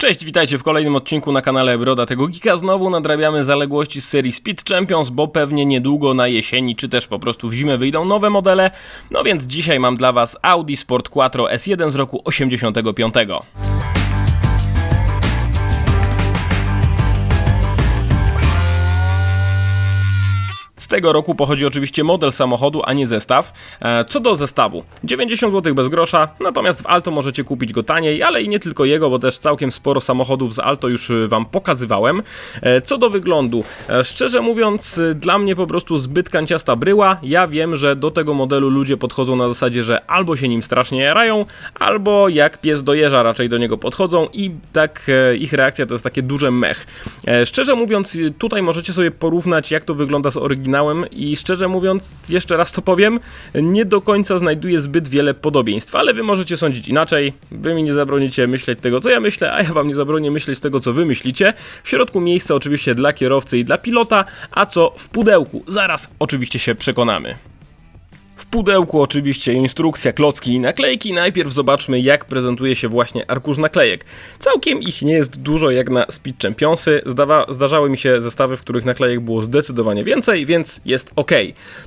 Cześć, witajcie w kolejnym odcinku na kanale Broda tego Geeka. Znowu nadrabiamy zaległości z serii Speed Champions, bo pewnie niedługo na jesieni, czy też po prostu w zimę wyjdą nowe modele. No więc dzisiaj mam dla Was Audi Sport Quattro S1 z roku 85. Z tego roku pochodzi oczywiście model samochodu, a nie zestaw. E, Co do zestawu, 90 zł bez grosza, natomiast w Alto możecie kupić go taniej, ale i nie tylko jego, bo też całkiem sporo samochodów z Alto już y, Wam pokazywałem. E, Co do wyglądu, e, szczerze mówiąc, dla mnie po prostu zbyt kanciasta bryła. Ja wiem, że do tego modelu ludzie podchodzą na zasadzie, że albo się nim strasznie jarają, albo jak pies dojeżdża raczej do niego podchodzą i tak e, ich reakcja to jest takie duże mech. E, Szczerze mówiąc, tutaj możecie sobie porównać jak to wygląda z i szczerze mówiąc, jeszcze raz to powiem, nie do końca znajduję zbyt wiele podobieństw, ale wy możecie sądzić inaczej, wy mi nie zabronicie myśleć tego, co ja myślę, a ja wam nie zabronię myśleć tego, co wy myślicie. W środku miejsca oczywiście dla kierowcy i dla pilota, a co w pudełku, zaraz oczywiście się przekonamy. W pudełku oczywiście instrukcja, klocki i naklejki. Najpierw zobaczmy jak prezentuje się właśnie arkusz naklejek. Całkiem ich nie jest dużo jak na Speed Championsy. Zdawa, zdarzały mi się zestawy, w których naklejek było zdecydowanie więcej, więc jest ok.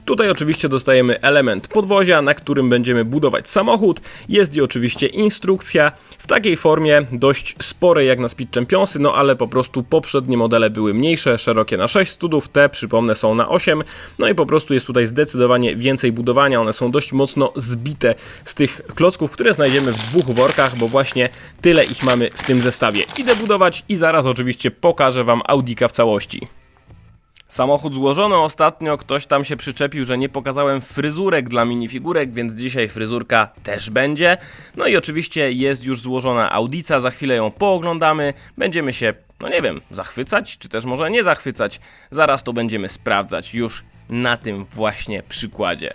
Tutaj oczywiście dostajemy element podwozia, na którym będziemy budować samochód. Jest i oczywiście instrukcja w takiej formie dość sporej jak na Speed Championsy, no ale po prostu poprzednie modele były mniejsze, szerokie na 6 studów, te przypomnę są na 8, no i po prostu jest tutaj zdecydowanie więcej budowania, one są dość mocno zbite z tych klocków, które znajdziemy w dwóch workach, bo właśnie tyle ich mamy w tym zestawie. Idę budować i zaraz oczywiście pokażę Wam Audika w całości. Samochód złożony ostatnio, ktoś tam się przyczepił, że nie pokazałem fryzurek dla minifigurek, więc dzisiaj fryzurka też będzie. No i oczywiście jest już złożona audica, za chwilę ją pooglądamy, będziemy się, no nie wiem, zachwycać, czy też może nie zachwycać. Zaraz to będziemy sprawdzać już na tym właśnie przykładzie.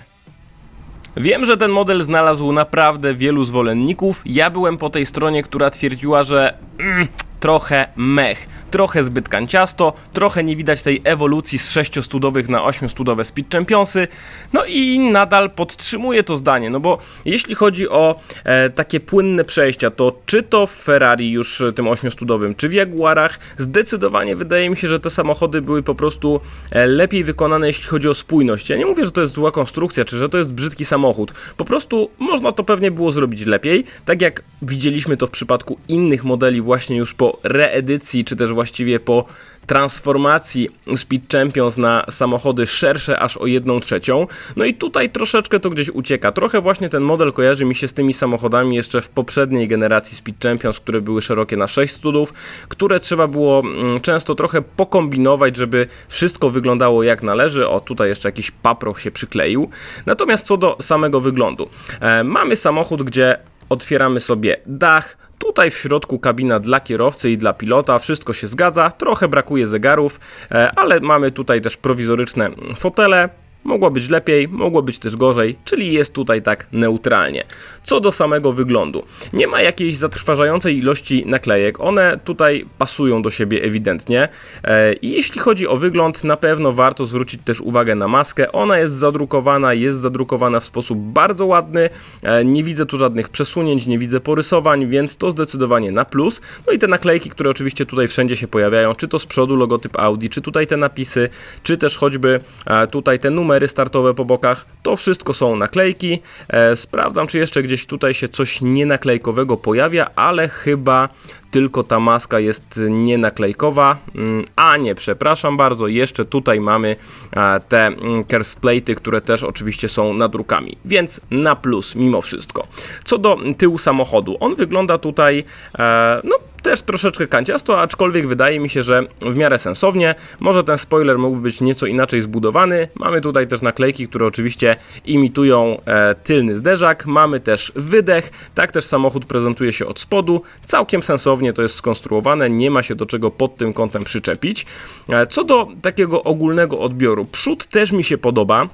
Wiem, że ten model znalazł naprawdę wielu zwolenników. Ja byłem po tej stronie, która twierdziła, że mm, trochę mech, trochę zbyt kanciasto, trochę nie widać tej ewolucji z 6-studowych na 8-studowe Speed Championsy. No i nadal podtrzymuję to zdanie, no bo jeśli chodzi o e, takie płynne przejścia, to czy to w Ferrari już e, tym 8-studowym, czy w Jaguarach, zdecydowanie wydaje mi się, że te samochody były po prostu e, lepiej wykonane, jeśli chodzi o spójność. Ja nie mówię, że to jest zła konstrukcja, czy że to jest brzydki samochód. Po prostu można to pewnie było zrobić lepiej, tak jak widzieliśmy to w przypadku innych modeli właśnie już po reedycji, czy też właściwie po transformacji Speed Champions na samochody szersze aż o 1 trzecią. No i tutaj troszeczkę to gdzieś ucieka. Trochę właśnie ten model kojarzy mi się z tymi samochodami jeszcze w poprzedniej generacji Speed Champions, które były szerokie na 6 studów, które trzeba było mm, często trochę pokombinować, żeby wszystko wyglądało jak należy. O, tutaj jeszcze jakiś paproch się przykleił. Natomiast co do samego wyglądu. E, mamy samochód, gdzie otwieramy sobie dach, Tutaj w środku kabina dla kierowcy i dla pilota, wszystko się zgadza, trochę brakuje zegarów, e, ale mamy tutaj też prowizoryczne fotele. Mogło być lepiej, mogło być też gorzej, czyli jest tutaj tak neutralnie. Co do samego wyglądu, nie ma jakiejś zatrważającej ilości naklejek, one tutaj pasują do siebie ewidentnie. E, I jeśli chodzi o wygląd, na pewno warto zwrócić też uwagę na maskę. Ona jest zadrukowana, jest zadrukowana w sposób bardzo ładny. E, Nie widzę tu żadnych przesunięć, nie widzę porysowań, więc to zdecydowanie na plus. No i te naklejki, które oczywiście tutaj wszędzie się pojawiają, czy to z przodu logotyp Audi, czy tutaj te napisy, czy też choćby e, tutaj te numery startowe po bokach, to wszystko są naklejki. E, Sprawdzam, czy jeszcze gdzieś tutaj się coś nienaklejkowego pojawia, ale chyba tylko ta maska jest nienaklejkowa. Mm, A nie, przepraszam bardzo, jeszcze tutaj mamy e, te mm, kerstplate'y, które też oczywiście są nadrukami, więc na plus mimo wszystko. Co do tyłu samochodu, on wygląda tutaj, e, no też troszeczkę kanciasto, aczkolwiek wydaje mi się, że w miarę sensownie. Może ten spoiler mógłby być nieco inaczej zbudowany. Mamy tutaj też naklejki, które oczywiście imitują e, tylny zderzak. Mamy też wydech, tak też samochód prezentuje się od spodu. Całkiem sensownie to jest skonstruowane, nie ma się do czego pod tym kątem przyczepić. E, co do takiego ogólnego odbioru, przód też mi się podoba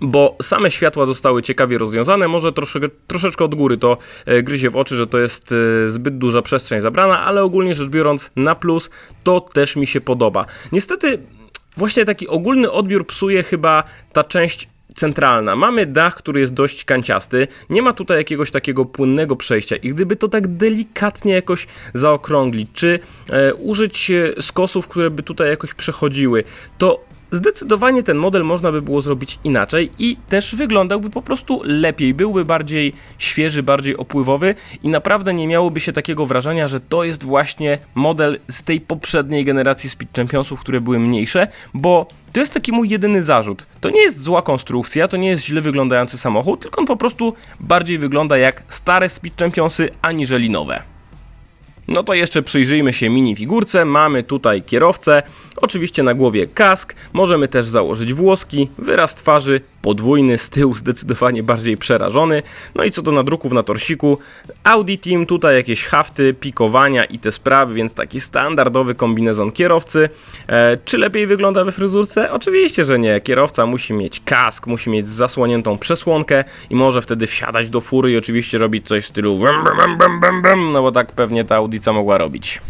bo same światła zostały ciekawie rozwiązane, może troszeczkę, od góry to e, gryzie w oczy, że to jest e, zbyt duża przestrzeń zabrana, ale ogólnie rzecz biorąc na plus to też mi się podoba. Niestety właśnie taki ogólny odbiór psuje chyba ta część centralna. Mamy dach, który jest dość kanciasty, nie ma tutaj jakiegoś takiego płynnego przejścia i gdyby to tak delikatnie jakoś zaokrąglić, czy e, użyć e, skosów, które by tutaj jakoś przechodziły, to Zdecydowanie ten model można by było zrobić inaczej i też wyglądałby po prostu lepiej, byłby bardziej świeży, bardziej opływowy i naprawdę nie miałoby się takiego wrażenia, że to jest właśnie model z tej poprzedniej generacji Speed Championsów, które były mniejsze, bo to jest taki mój jedyny zarzut. To nie jest zła konstrukcja, to nie jest źle wyglądający samochód, tylko on po prostu bardziej wygląda jak stare Speed Championsy aniżeli nowe. No to jeszcze przyjrzyjmy się minifigurce. Mamy tutaj kierowcę, oczywiście na głowie kask, możemy też założyć włoski, wyraz twarzy, podwójny, z tyłu zdecydowanie bardziej przerażony. No i co do nadruków na torsiku, Audi Team, tutaj jakieś hafty, pikowania i te sprawy, więc taki standardowy kombinezon kierowcy. E, czy lepiej wygląda we fryzurce? Oczywiście, że nie. Kierowca musi mieć kask, musi mieć zasłoniętą przesłonkę i może wtedy wsiadać do fury i oczywiście robić coś w stylu no bo tak pewnie ta Audica mogła robić.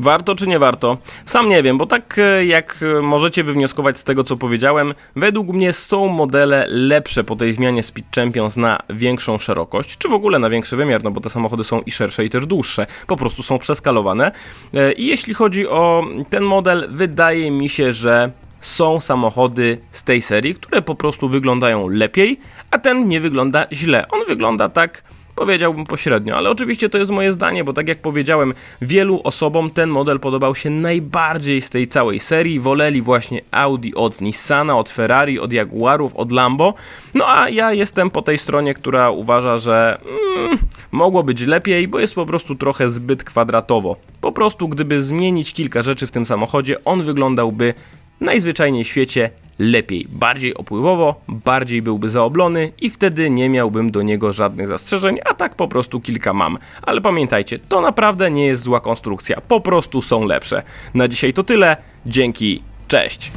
Warto czy nie warto? Sam nie wiem, bo tak e, jak e, możecie wywnioskować z tego, co powiedziałem, według mnie są modele lepsze po tej zmianie Speed Champions na większą szerokość, czy w ogóle na większy wymiar, no bo te samochody są i szersze, i też dłuższe, po prostu są przeskalowane. E, I jeśli chodzi o ten model, wydaje mi się, że są samochody z tej serii, które po prostu wyglądają lepiej, a ten nie wygląda źle. On wygląda tak Powiedziałbym pośrednio, ale oczywiście to jest moje zdanie, bo tak jak powiedziałem, wielu osobom ten model podobał się najbardziej z tej całej serii. Woleli właśnie Audi od Nissana, od Ferrari, od Jaguarów, od Lambo. No a ja jestem po tej stronie, która uważa, że mm, mogło być lepiej, bo jest po prostu trochę zbyt kwadratowo. Po prostu, gdyby zmienić kilka rzeczy w tym samochodzie, on wyglądałby najzwyczajniej w świecie lepiej, bardziej opływowo, bardziej byłby zaoblony i wtedy nie miałbym do niego żadnych zastrzeżeń, a tak po prostu kilka mam. Ale pamiętajcie, to naprawdę nie jest zła konstrukcja, po prostu są lepsze. Na dzisiaj to tyle, dzięki, cześć!